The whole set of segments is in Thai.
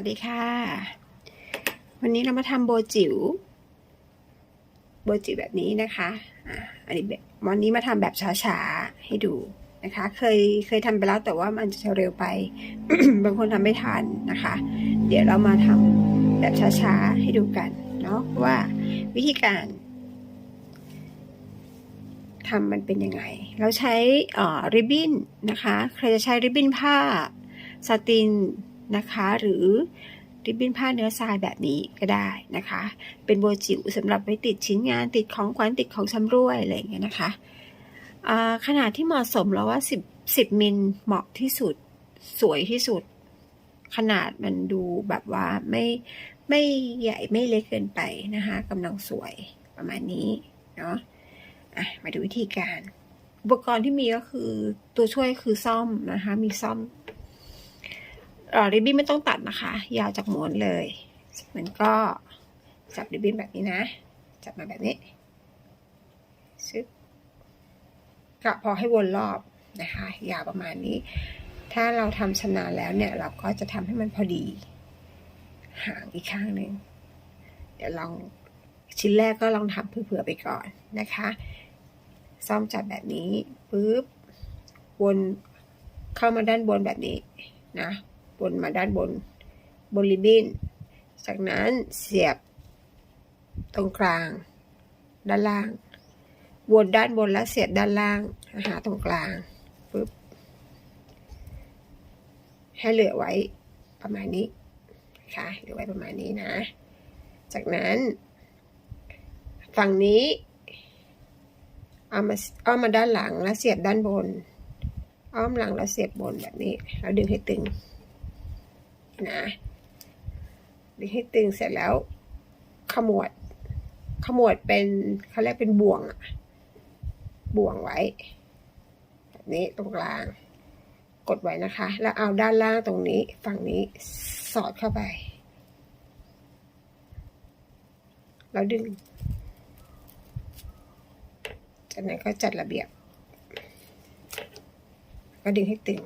วัสดีค่ะ วันนี้เรามาทำโบจิ๋วโบจิ๋วแบบนี้นะคะอ่าอันนี้แบบวันนี้มาทำแบบช้าๆให้ดูนะคะ เคยเคยทำไปแล้วแต่ว่ามันจะเร็วไป บางคนทำไม่ทันนะคะ เดี๋ยวเรามาทำแบบช้าๆให้ดูกันเนาะว่าวิธีการทำมันเป็นยังไง เราใช้ริบบิ้นนะคะ ใครจะใช้ริบบิ้นผ้าสติน นะคะ หรือริบบิ้นผ้าเนื้อทรายแบบนี้ก็ได้นะคะ เป็นโบจิ๋วสำหรับไว้ติดชิ้นงานติดของขวัญติดของชำร่วยอะไรอย่างเงี้ยนะคะขนาดที่เหมาะสมเราว่า 10 10มิลเหมาะที่สุดสวยที่สุด ขนาดมันดูแบบว่าไม่ไม่ใหญ่ไม่เล็กเกินไปนะคะกำลังสวยประมาณนี้เนาะะมาดูวิธีการ อุปกรณ์ที่มีก็คือตัวช่วยคือซ่อมนะคะ มีซ่อม ริบบิ้นไม่ต้องตัดนะคะ ยาวจากหมวนเลย มันก็จับริบบิ้นแบบนี้นะ จับมาแบบนี้ชึบก็พอให้วนรอบนะคะ ยาวประมาณนี้ ถ้าเราทำชำนาญแล้วเนี่ย เราก็จะทำให้มันพอดี ห่างอีกข้างหนึ่งเดี๋ยวลองชิ้นแรกก็ลองทำเผื่อไปก่อนนะคะ ซ่อมจับแบบนี้ปุ๊บวนเข้ามาด้านบนแบบนี้นะ วนมาด้านบนบนริบบิ้น จากนั้นเสียบตรงกลาง ด้านล่าง วนด้านบนแล้วเสียบด้านล่าง หาตรงกลางปุ๊บ ให้เหลือไว้ประมาณนี้นะคะเหลือไว้ประมาณนี้นะ จากนั้น ฝั่งนี้ เอามาอ้อมมาด้านหลังแล้วเสียบด้านบน อ้อมหลังแล้วเสียบบนแบบนี้ แล้วดึงให้ตึง นะดึงให้ตึงเสร็จแล้วขมวด ขมวดเป็นเขาเรียกเป็นบ่วงอะบ่วงไว้แบบนี้ตรงกลาง กดไว้นะคะ แล้วเอาด้านล่างตรงนี้ฝั่งนี้สอดเข้าไป แล้วดึง จากนั้นก็จัดระเบียบ ก็ดึงให้ตึง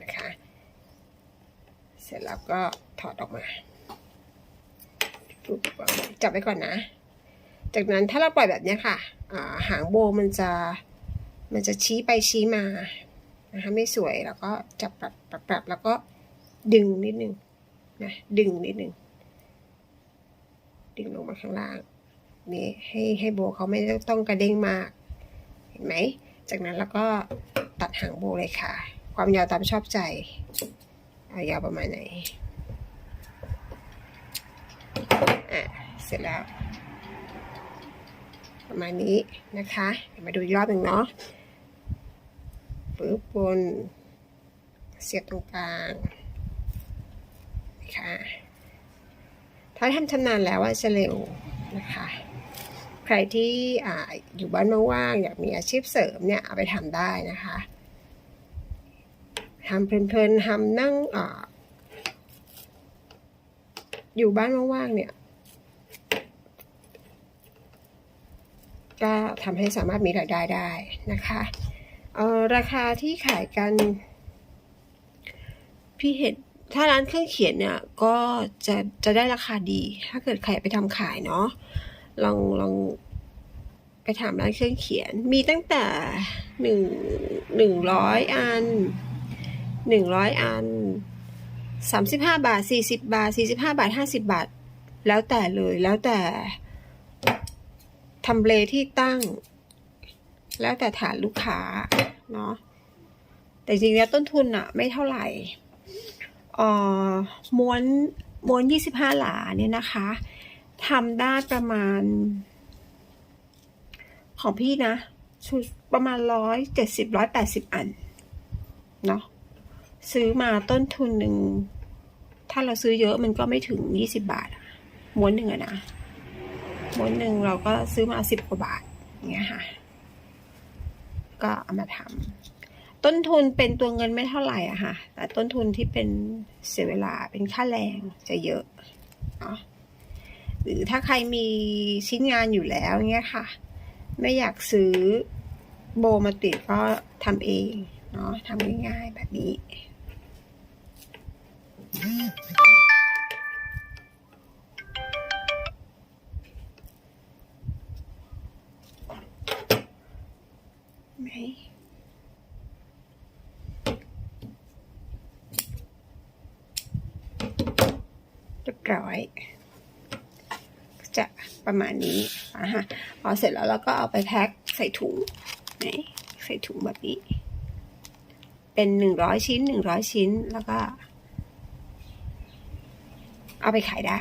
นะคะ เสร็จ แล้วก็ถอดออกมาจับไว้ก่อนนะ จากนั้นถ้าเราปล่อยแบบนี้ค่ะหางโบมันจะมันจะชี้ไปชี้มานะคะไม่สวยแล้วก็จับปรับปรับปรับแล้วก็ดึงนิดนึงนะดึงนิดนึงดึงลงมาข้างล่างนี่ให้ให้โบเขาไม่ต้องกระเด้งมาก เห็นไหม จากนั้นแล้วก็ตัดหางโบเลยค่ะ ความยาวตามชอบใจายาวประมาณไหน อะ เสร็จแล้ว ประมาณนี้นะคะเดี๋ยวมาดูอีกรอบหนึ่งเนาะปึ๊บบน เสียบตรงกลางนะคะถ้าทำชำนาญแล้วว่าจะเร็วนะคะใครที่ออยู่บ้านว่างๆอยากมีอาชีพเสริมเนี่ยเอาไปทำได้นะคะ ทำเพลินๆทำนั่งออยู่บ้านว่างๆเนี่ยก็ทำให้สามารถมีรายได้ได้นะคะเออราคาที่ขายกัน พี่เห็นถ้าร้านเครื่องเขียนเนี่ยก็จะจะได้ราคาดี ถ้าเกิดใครไปทำขายเนาะลองลองไปถามร้านเครื่องเขียนมีตั้งแต่หนึ่งหนึ่งร้อยอัน หนึ่งร้อยอันสามสิบห้าบาทสี่สิบบาทสี่สิบห้าบาทห้าสิบาท แล้วแต่เลยแล้วแต่ทำเลที่ตั้ง แล้วแต่ฐานลูกค้าเนาะแต่จริงแล้วต้นทุนอะไม่เท่าไหร่ออม้วนม้วนยี่สิบห้าหลาเนี่ยนะคะทำได้ประมาณ ของพี่นะชุดประมาณร้อยเจ็ดสิบร้อยแปดสิบอัน เนาะ ซื้อมาต้นทุนหนึ่ง ถ้าเราซื้อเยอะมันก็ไม่ถึงยี่สิบาทอะม้วนหนึ่งอะนะม้วนหนึ่งเราก็ซื้อมาสิบกว่าบาทเงี้ยค่ะ ก็เอามาทำต้นทุนเป็นตัวเงินไม่เท่าไหร่อะค่ะ แต่ต้นทุนที่เป็นเสียเวลาเป็นค่าแรงจะเยอะเนาะหรือถ้าใครมีชิ้นงานอยู่แล้วเงี้ยค่ะ ไม่อยากซื้อโบมาติดก็ทำเองเนาะทำง่ายๆแบบนี้ ไหนเะร้อยจะประมาณนี้นะฮะพอเสร็จแล้วเราก็เอาไปแพ็คใส่ถุงไหนใส่ถุงแบบนี้ เป็นหนึ่งร้อยชิ้นหนึ่งร้อยชิ้นแล้วก็ เอาไปขายได้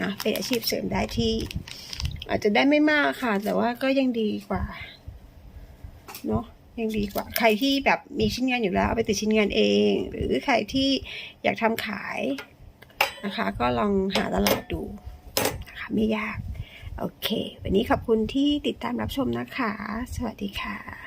นะเป็นอาชีพเสริมได้ที่ อาจจะได้ไม่มากค่ะ แต่ว่าก็ยังดีกว่าเนาะยังดีกว่า ใครที่แบบมีชิ้นงานอยู่แล้วเอาไปติดชิ้นงานเอง หรือใครที่อยากทำขายนะคะ ก็ลองหาตลาดดูนะคะไม่ยาก โอเค วันนี้ขอบคุณที่ติดตามรับชมนะคะ สวัสดีค่ะ